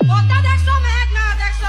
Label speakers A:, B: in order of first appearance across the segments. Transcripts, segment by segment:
A: পদ্মা দেখছ দেখছ নি দেখছ?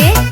A: Peki.